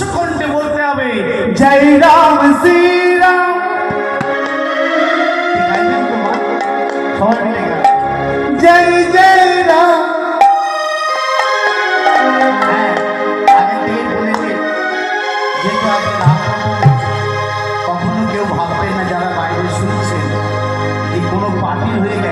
উচ্চ কণ্ঠে বলতে হবে জয় রাম শ্রীরাম। জয় জয় রাম হ্যাঁ, কখনো কেউ ভাববে না যারা বাইরে শুনছেন এই কোনো পার্টি হয়ে গাইছি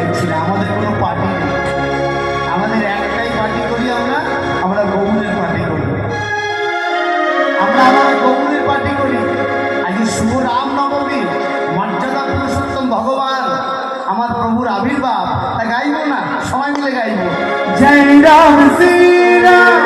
আমার প্রভুর আবির্ভাব তা গাইব না? সবাই মিলে গাইব। জয় রাম শ্রীরাম জয়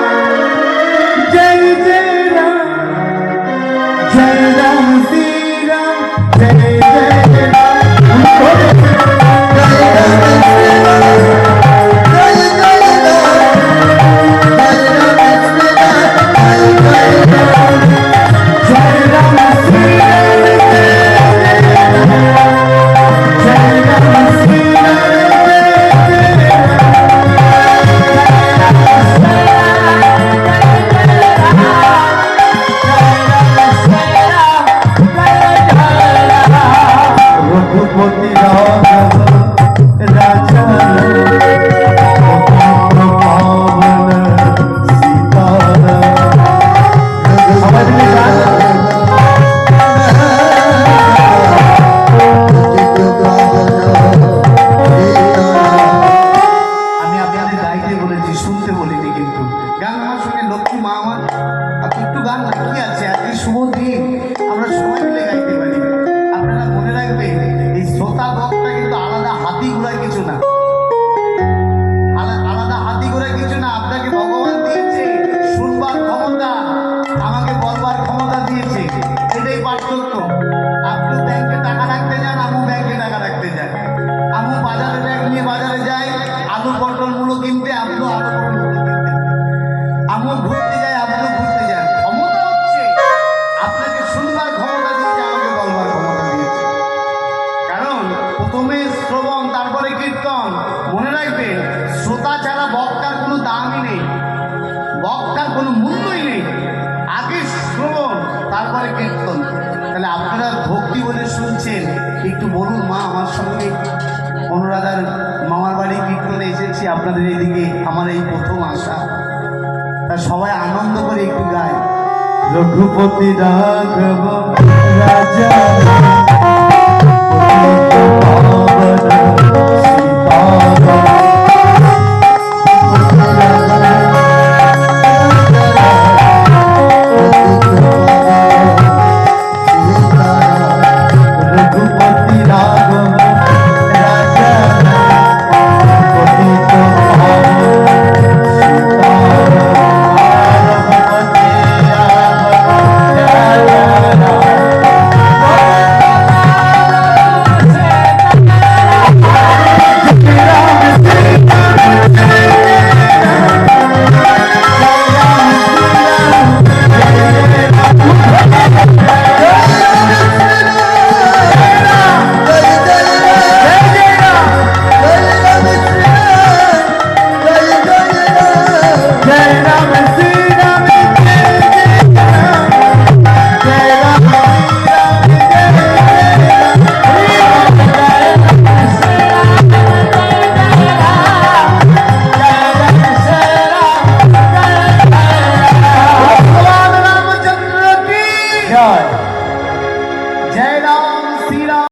সবাই মিলে আলু পটল মূলো কিনতে আপনিও আলু পটল মূলো কিনতে আমু ঘুরতে যায় আপনিও ঘুরতে যান ক্ষমতা হচ্ছে। আপনাকে শুনবার ক্ষমতা দিয়েছে আমাকে বলবার ক্ষমতা দিয়েছে। কারণ প্রথমে শ্রবণ, তারপরে কীর্তন। মনে রাখবেন শ্রোতা ছাড়া বক্তার কোনো দামই নেই। বক্তার কোনো মূল্যই নেই। আগে শ্রবণ, তারপরে কীর্তন। তাহলে আপনারা ভক্তি বলে শুনছেন। একটু বলুন মা আমার সঙ্গে। অনুরাধার এসেছি আপনাদের এইদিকে, আমার এই প্রথম আশা। তা সবাই আনন্দ করে একটু গায় রঘুপতি রাঘব